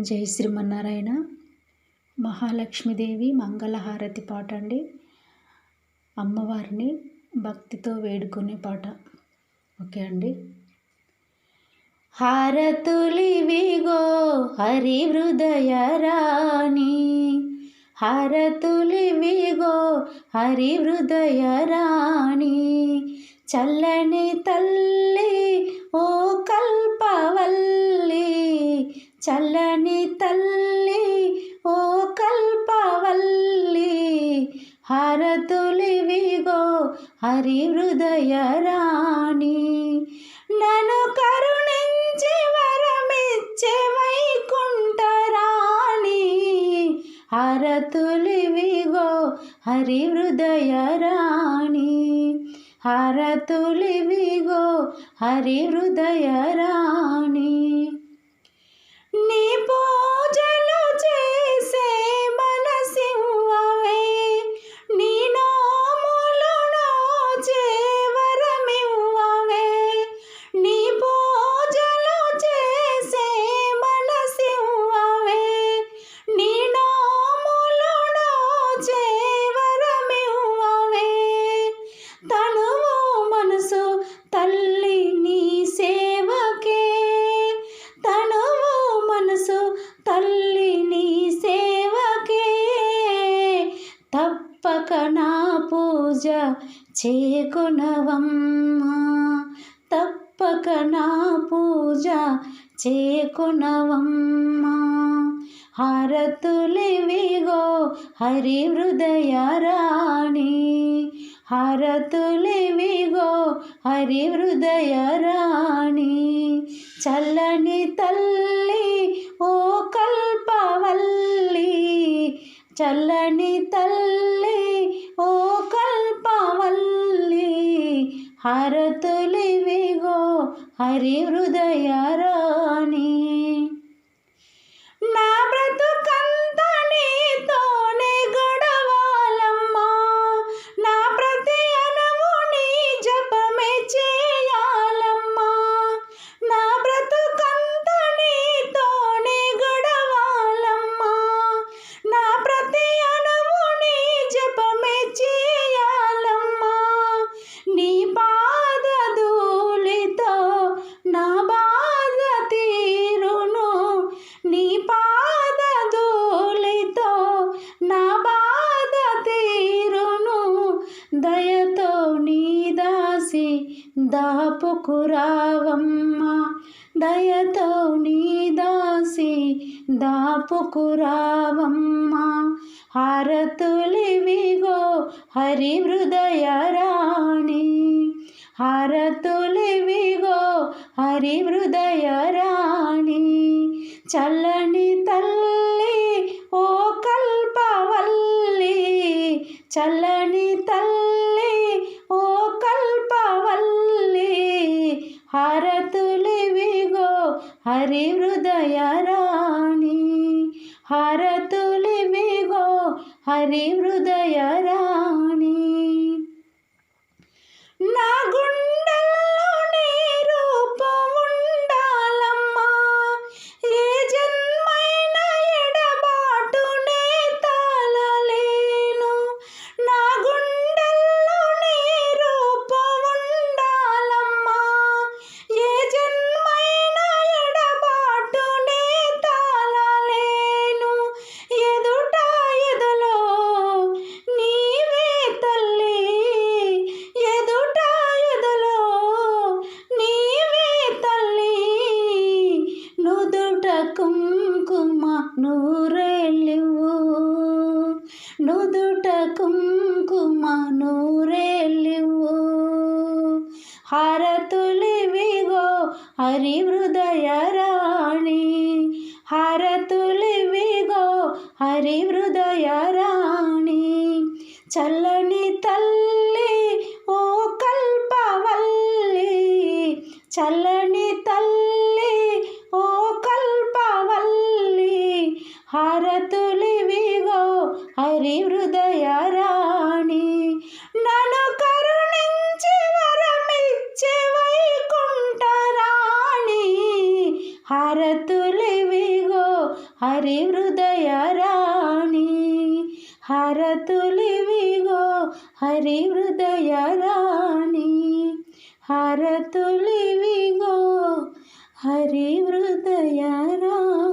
జై శ్రీమన్నారాయణ. మహాలక్ష్మీదేవి మంగళహారతి పాట అండి. అమ్మవారిని భక్తితో వేడుకునే పాట. ఓకే అండి. హారతులివిగో హరి హృదయ రాణి. హారతులివిగో హరి హృదయ రాణి. చల్లని తల్లి ఓ కల్పవల్లి. చల్లని తల్లి ఓ కల్పవల్లి హారతులివిగో హరి హృదయ రాణి. నను కరుణించి వరమిచ్చే వైకుంఠ వైకుంఠరాణి హారతులివిగో హరి హృదయ రాణి. హారతులివిగో హరి హృదయ రాణి. చేకొనవమ్మా తప్పక నా పూజ చేకొనవమ్మా. హరతులివిగో హరి హృదయ రాణి హారతులివిగో హరి హృదయ రాణి చల్లని తల్లి ఓ కల్పవల్లి చల్లని హారతులివిగో హరి హృదయ రాణి దాపుకురావమ్మా దయతో నీ దాసి దాపుకురావమ్మా హారతులివిగో హరి హృదయ రాణి హారతులివిగో హరి హృదయ రాణి చల్లని తల్లి ఓ కల్పవల్లి చల్లని హరి హృదయ రాణి హారతులివిగో హరి హృదయ నుదుట కుంకుమ నూరెళ్ళివు. హారతులివిగో హరి హృదయ రాణి. హారతులివిగో హరి హృదయ రాణి. చల్లని తల్లి ఓ కల్పవల్లి. చల్లని తల్లి ఓ కల్పవల్లి హారతులివిగో హరి హృదయ రాణి నన్ను కరుణించి వరమిచ్చే వైకుంఠరాణి హరతులివిగో హరి హృదయ రాణి హరతులివిగో హరి హృదయ రాణి హరతులివిగో హరి హృదయ రాణి.